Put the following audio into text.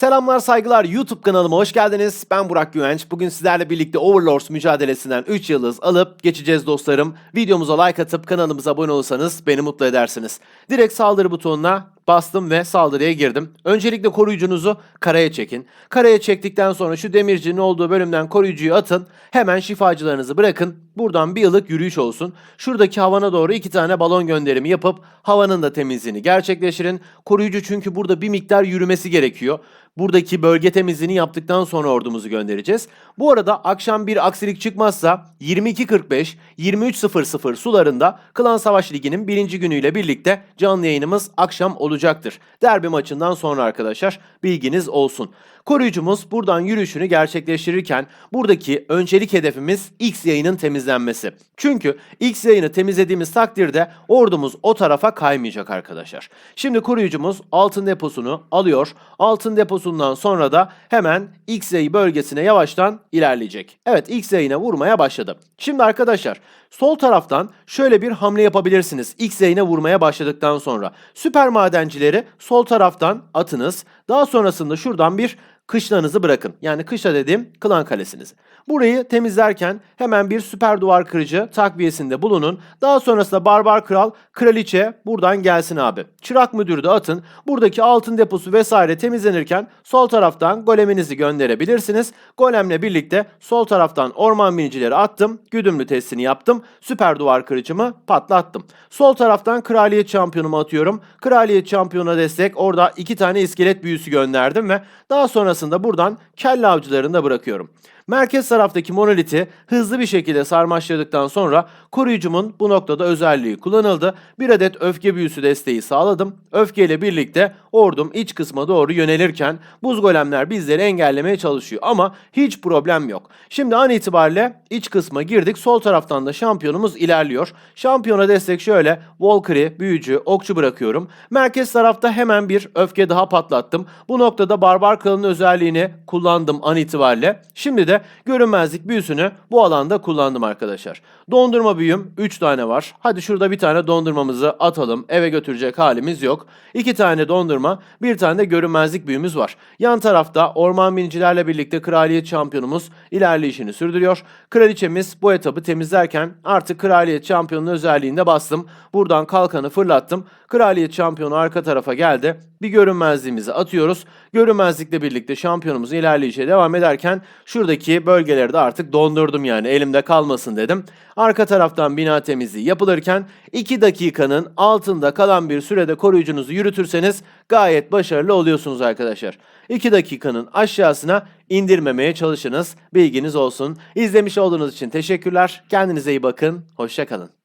Selamlar saygılar YouTube kanalıma hoş geldiniz. Ben Burak Güvenç. Bugün sizlerle birlikte Overlords mücadelesinden 3 yıldız alıp geçeceğiz dostlarım. Videomuza like atıp kanalımıza abone olursanız beni mutlu edersiniz. Direkt saldırı butonuna bastım ve saldırıya girdim. Öncelikle koruyucunuzu karaya çekin. Karaya çektikten sonra şu demircinin olduğu bölümden koruyucuyu atın. Hemen şifacılarınızı bırakın. Buradan bir yıllık yürüyüş olsun. Şuradaki havana doğru iki tane balon gönderimi yapıp havanın da temizliğini gerçekleştirin. Koruyucu çünkü burada bir miktar yürümesi gerekiyor. Buradaki bölge temizliğini yaptıktan sonra ordumuzu göndereceğiz. Bu arada akşam bir aksilik çıkmazsa 22.45 23.00 sularında Klan Savaş Ligi'nin birinci günüyle birlikte canlı yayınımız akşam olacaktır. Derbi maçından sonra arkadaşlar bilginiz olsun. Koruyucumuz buradan yürüyüşünü gerçekleştirirken buradaki öncelik hedefimiz X yayının temizlenmesi. Çünkü X yayını temizlediğimiz takdirde ordumuz o tarafa kaymayacak arkadaşlar. Şimdi koruyucumuz altın deposunu alıyor. Altın deposundan sonra da hemen X yayı bölgesine yavaştan ilerleyecek. Evet X yayına vurmaya başladı. Şimdi arkadaşlar sol taraftan şöyle bir hamle yapabilirsiniz. X yayına vurmaya başladıktan sonra. Süper madencileri sol taraftan atınız. Daha sonrasında şuradan bir kışlanızı bırakın. Yani kışla dediğim klan kalesinizi. Burayı temizlerken hemen bir süper duvar kırıcı takviyesinde bulunun. Daha sonrasında barbar kral, kraliçe buradan gelsin abi. Çırak müdürü de atın. Buradaki altın deposu vesaire temizlenirken sol taraftan goleminizi gönderebilirsiniz. Golemle birlikte sol taraftan orman binicileri attım. Güdümlü testini yaptım. Süper duvar kırıcımı patlattım. Sol taraftan kraliyet şampiyonumu atıyorum. Kraliyet şampiyona destek orada iki tane iskelet büyüsü gönderdim ve daha sonrasında buradan kelle avcılarını da bırakıyorum. Merkez taraftaki monoliti hızlı bir şekilde sarmaşladıktan sonra koruyucumun bu noktada özelliği kullanıldı. Bir adet öfke büyüsü desteği sağladım. Öfkeyle birlikte ordum iç kısma doğru yönelirken buz golemler bizleri engellemeye çalışıyor ama hiç problem yok. Şimdi an itibariyle iç kısma girdik. Sol taraftan da şampiyonumuz ilerliyor. Şampiyona destek şöyle Valkyrie, büyücü, okçu bırakıyorum. Merkez tarafta hemen bir öfke daha patlattım. Bu noktada Barbar Kral'ın özelliğini kullandım an itibariyle. Şimdi de görünmezlik büyüsünü bu alanda kullandım arkadaşlar. Dondurma büyüm 3 tane var. Hadi şurada bir tane dondurmamızı atalım. Eve götürecek halimiz yok. 2 tane dondurma, bir tane de görünmezlik büyümüz var. Yan tarafta orman binicilerle birlikte kraliyet şampiyonumuz ilerleyişini sürdürüyor. Kraliçemiz bu etabı temizlerken artık kraliyet şampiyonunun özelliğinde bastım. Buradan kalkanı fırlattım. Kraliyet şampiyonu arka tarafa geldi. Bir görünmezliğimizi atıyoruz. Görünmezlikle birlikte şampiyonumuzun ilerleyişe devam ederken şuradaki bölgeleri de artık dondurdum yani elimde kalmasın dedim. Arka taraftan bina temizliği yapılırken 2 dakikanın altında kalan bir sürede koruyucunuzu yürütürseniz gayet başarılı oluyorsunuz arkadaşlar. 2 dakikanın aşağısına indirmemeye çalışınız. Bilginiz olsun. İzlemiş olduğunuz için teşekkürler. Kendinize iyi bakın. Hoşçakalın.